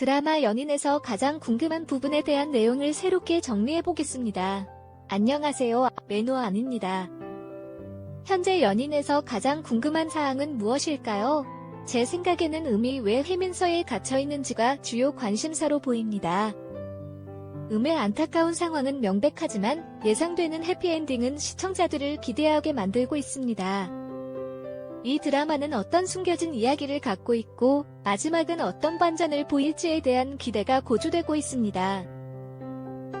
드라마 연인에서 가장 궁금한 부분에 대한 내용을 새롭게 정리해 보겠습니다. 안녕하세요. 매너 아닙니다. 현재 연인에서 가장 궁금한 사항은 무엇일까요? 제 생각에는 음이 왜 해민서에 갇혀 있는지가 주요 관심사로 보입니다. 음의 안타까운 상황은 명백하지만 예상되는 해피엔딩은 시청자들을 기대하게 만들고 있습니다. 이 드라마는 어떤 숨겨진 이야기를 갖고 있고 마지막은 어떤 반전을 보일지에 대한 기대가 고조되고 있습니다.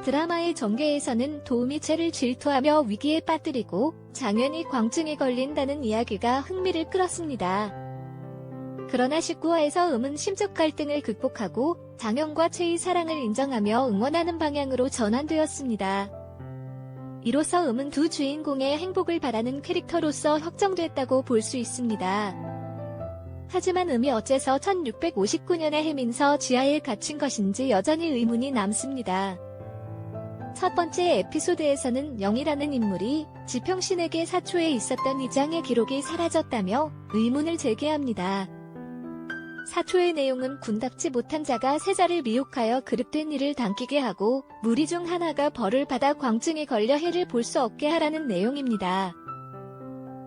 드라마의 전개에서는 도우미체를 질투하며 위기에 빠뜨리고 장현이 광증에 걸린다는 이야기가 흥미를 끌었습니다. 그러나 19화에서 음은 심적 갈등을 극복하고 장현과 채의 사랑을 인정하며 응원하는 방향으로 전환되었습니다. 이로써 음은 두 주인공의 행복을 바라는 캐릭터로서 확정됐다고 볼 수 있습니다. 하지만 음이 어째서 1659년에 해민서 지하에 갇힌 것인지 여전히 의문이 남습니다. 첫 번째 에피소드에서는 영이라는 인물이 지평신에게 사초에 있었던 이장의 기록이 사라졌다며 의문을 제기합니다. 사초의 내용은 군답지 못한 자가 세자를 미혹하여 그릇된 일을 당기게 하고 무리 중 하나가 벌을 받아 광증에 걸려 해를 볼 수 없게 하라는 내용입니다.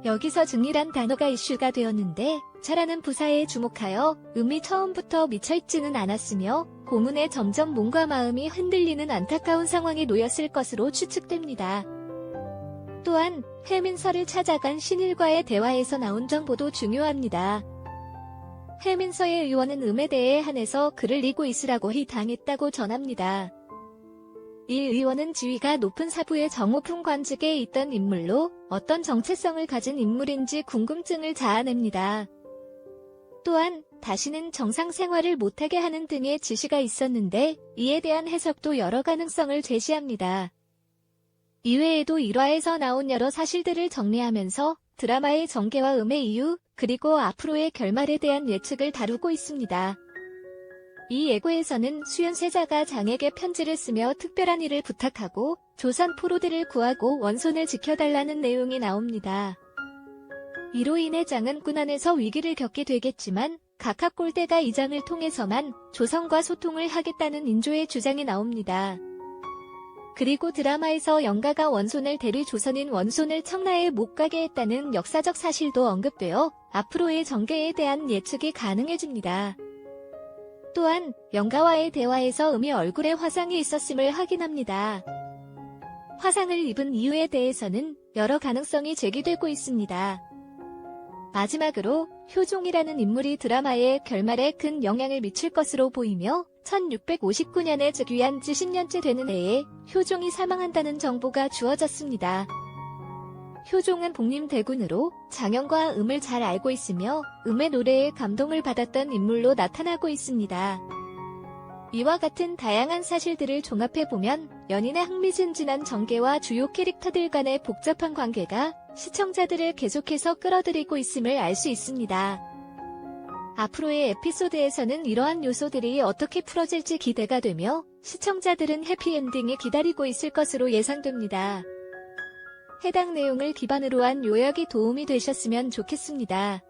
여기서 증이란 단어가 이슈가 되었는데 차라는 부사에 주목하여 음이 처음부터 미쳐있지는 않았으며 고문에 점점 몸과 마음이 흔들리는 안타까운 상황에 놓였을 것으로 추측됩니다. 또한 해민서를 찾아간 신일과의 대화에서 나온 정보도 중요합니다. 해민서의 의원은 음에 대해 한해서 그를 이고 있으라고 희 당했다고 전합니다. 이 의원은 지위가 높은 사부의 정호품 관직에 있던 인물로 어떤 정체성을 가진 인물인지 궁금증을 자아냅니다. 또한 다시는 정상 생활을 못하게 하는 등의 지시가 있었는데 이에 대한 해석도 여러 가능성을 제시합니다. 이외에도 1화에서 나온 여러 사실들을 정리하면서 드라마의 전개와 음의 이유, 그리고 앞으로의 결말에 대한 예측을 다루고 있습니다. 이 예고에서는 수연세자가 장에게 편지를 쓰며 특별한 일을 부탁하고 조선 포로들을 구하고 원손을 지켜달라는 내용이 나옵니다. 이로 인해 장은 군안에서 위기를 겪게 되겠지만 각하 꼴대가 이 장을 통해서만 조선과 소통을 하겠다는 인조의 주장이 나옵니다. 그리고 드라마에서 영가가 원손을 대리 조선인 원손을 청라에 못 가게 했다는 역사적 사실도 언급되어 앞으로의 전개에 대한 예측이 가능해집니다. 또한 영가와의 대화에서 음이 얼굴에 화상이 있었음을 확인합니다. 화상을 입은 이유에 대해서는 여러 가능성이 제기되고 있습니다. 마지막으로 효종이라는 인물이 드라마의 결말에 큰 영향을 미칠 것으로 보이며 1659년에 즉위한 지 10년째 되는 해에 효종이 사망한다는 정보가 주어졌습니다. 효종은 복림대군으로 장영과 음을 잘 알고 있으며 음의 노래에 감동을 받았던 인물로 나타나고 있습니다. 이와 같은 다양한 사실들을 종합해보면 연인의 흥미진진한 전개와 주요 캐릭터들 간의 복잡한 관계가 시청자들을 계속해서 끌어들이고 있음을 알 수 있습니다. 앞으로의 에피소드에서는 이러한 요소들이 어떻게 풀어질지 기대가 되며 시청자들은 해피엔딩이 기다리고 있을 것으로 예상됩니다. 해당 내용을 기반으로 한 요약이 도움이 되셨으면 좋겠습니다.